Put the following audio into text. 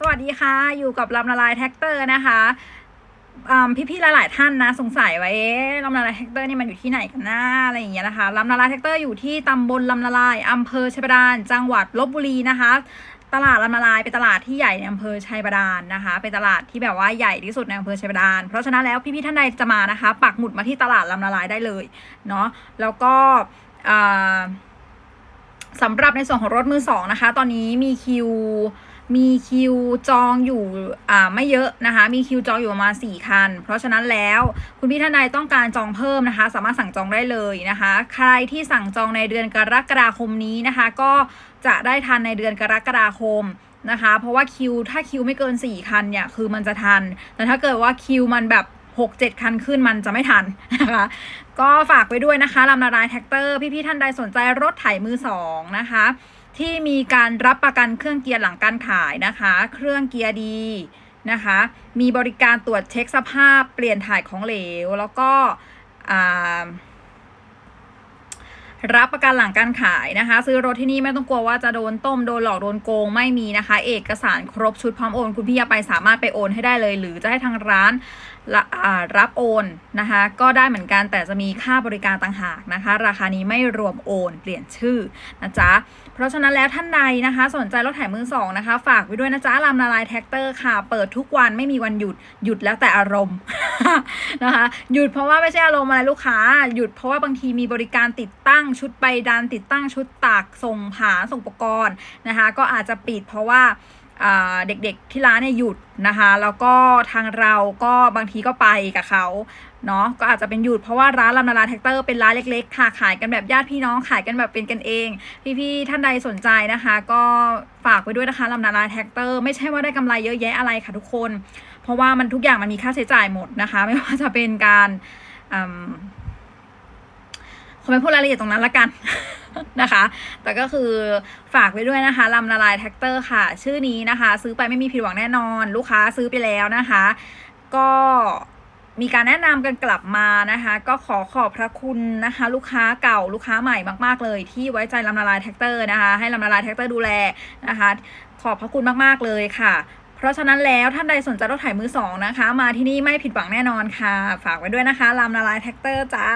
สวัสดีค่ะ อยู่กับลำละลายแท็กเตอร์นะคะพี่ๆหลายๆท่านนะสงสัยว่าเอ๊ะลำละลายแท็กเตอร์นี่มันอยู่ที่ไหนกันนะอะไรอย่างเงี้ยนะคะลำละลายแท็กเตอร์อยู่ที่ตำบลลำละลายอำเภอชัยบาดาลจังหวัดลบบุรีนะคะตลาดลำละลายเป็นตลาดที่ใหญ่ในอำเภอชัยบาดาลนะคะ เป็นตลาดที่แบบว่าใหญ่ที่สุดในอำเภอชัยบาดาลเพราะฉะนั้นแล้วพี่ๆท่านใดจะมานะคะ ปักหมุดมาที่ตลาดลำละลายได้เลยเนาะแล้วก็สำหรับในส่วนของรถมือสองนะคะ ตอนนี้มีคิว มีคิวจองอยู่อ่าไม่เยอะนะคะ มีคิวจองอยู่ประมาณ4คัน เพราะฉะนั้นแล้วคุณพี่ท่านใดต้องการจองเพิ่มนะคะ สามารถสั่งจองได้เลยนะคะ ใครที่สั่งจองในเดือนกรกฎาคมนี้นะคะ ก็จะได้ทันในเดือนกรกฎาคมนะคะ เพราะว่าคิวถ้าคิวไม่เกิน 4 คันเนี่ยคือมันจะทัน แต่ถ้าเกิดว่าคิวมันแบบ6 7 คันขึ้นมันจะไม่ทันนะคะ ก็ฝากไว้ด้วยนะคะลำนาลายแท็กเตอร์พี่ๆท่านใดสนใจรถไถมือสองนะคะ ที่มีการรับประกันเครื่องเกียร์หลังการขายนะคะ เครื่องเกียร์ดีนะคะ มีบริการตรวจเช็คสภาพเปลี่ยนถ่ายของเหลว แล้วก็อ่า รับประกันหลังการขายนะคะ ซื้อรถที่นี่ไม่ต้องกลัวว่าจะโดนต้มโดนหลอกโดนโกงไม่มีนะคะ เอกสารครบชุดพร้อมโอน คุณพี่ยาไปสามารถไปโอนให้ได้เลย หรือจะให้ทางร้านรับโอนนะคะ ก็ได้เหมือนกันแต่จะมีค่าบริการต่างหากนะคะ ราคานี้ไม่รวมโอน เปลี่ยนชื่อนะจ๊ะเพราะฉะนั้นแล้วท่านใดนะคะ สนใจรถไถมือสองนะคะ ฝากไว้ด้วยนะจ๊ะลำละลายแท็กเตอร์ค่ะ เปิดทุกวันไม่มีวันหยุดหยุดแล้วแต่อารมณ์ นะคะ หยุดเพราะว่าไม่ใช่อารมณ์อะไรลูกค้า หยุดเพราะว่าบางทีมีบริการติดตั้งชุดใบดันติดตั้งชุดตากส่งผาส่งอุปกรณ์นะคะ ก็อาจจะปิดเพราะว่าอ่า เด็กๆที่ร้านเนี่ยหยุดนะคะ แล้วก็ทางเราก็บางทีก็ไปกับเขาเนาะก็อาจจะเป็นหยุดเพราะว่าร้านลำนาลาแท็กเตอร์เป็นร้านเล็กๆค่ะขายกันแบบญาติพี่น้องขายกันแบบเป็นกันเอง พี่ๆท่านใดสนใจนะคะ ก็ฝากไว้ด้วยนะคะลำนาลาแท็กเตอร์ไม่ใช่ว่าได้กำไรเยอะแยะอะไรค่ะทุกคน เพราะว่ามันทุกอย่างมันมีค่าใช้จ่ายหมดนะคะ ไม่ว่าจะเป็นการอืมขอไม่พูดรายละเอียดตรงนั้นละกัน นะคะ แต่ก็คือฝากไว้ด้วยนะคะลำละลายแท็กเตอร์ค่ะ ชื่อนี้นะคะ ซื้อไปไม่มีผิดหวังแน่นอน ลูกค้าซื้อไปแล้วนะคะ ก็มีการแนะนำกันกลับมานะคะ ก็ขอขอบพระคุณนะคะ ลูกค้าเก่าลูกค้าใหม่มาก ๆ เลย ที่ไว้ใจลำละลายแท็กเตอร์นะคะ ให้ลำละลายแท็กเตอร์ดูแลนะคะ ขอบพระคุณมาก ๆ เลยค่ะเพราะฉะนั้นแล้วท่านใดสนใจรถไถมือสองนะคะ มาที่นี่ไม่ผิดหวังแน่นอนค่ะ ฝากไว้ด้วยนะคะลำละลายแท็กเตอร์จ้า